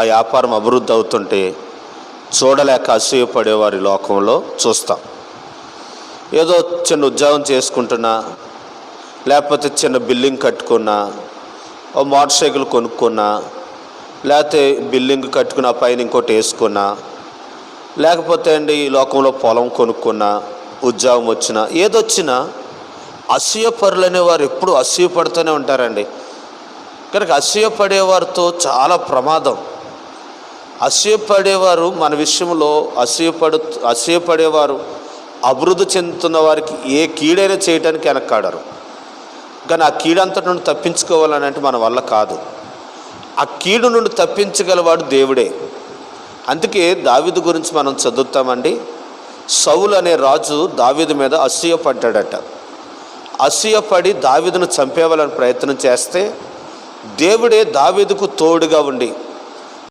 ఆ వ్యాపారం అభివృద్ధి అవుతుంటే చూడలేక అసూయపడేవారి లోకంలో చూస్తాం. ఏదో చిన్న ఉద్యోగం చేసుకుంటున్నా లేకపోతే చిన్న బిల్డింగ్ కట్టుకున్నా ఓ మోటార్ సైకిల్ కొనుక్కున్నా లేకపోతే బిల్డింగ్ కట్టుకున్న పైన ఇంకోటి వేసుకున్నా లేకపోతే అండి ఈ లోకంలో పొలం కొనుక్కున్నా ఉద్యోగం వచ్చినా ఏదొచ్చినా అసూయపరులు అనేవారు ఎప్పుడు అసూయపడుతూనే ఉంటారండి. కనుక అసూయపడేవారితో చాలా ప్రమాదం. అసూయపడేవారు మన విషయంలో అసూయపడు అసూయపడేవారు అభివృద్ధి చెందుతున్న వారికి ఏ కీడైనా చేయడానికి వెనక్కాడరు. కానీ ఆ కీడంతటి నుండి తప్పించుకోవాలని అంటే మన వల్ల కాదు. ఆ కీడు నుండి తప్పించగలవాడు దేవుడే. అందుకే దావిదు గురించి మనం చదువుతామండి సౌలు అనే రాజు దావీదు మీద అసూయపడ్డాడట. అసూయపడి దావిదును చంపేవాలని ప్రయత్నం చేస్తే దేవుడే దావీదుకు తోడుగా ఉండి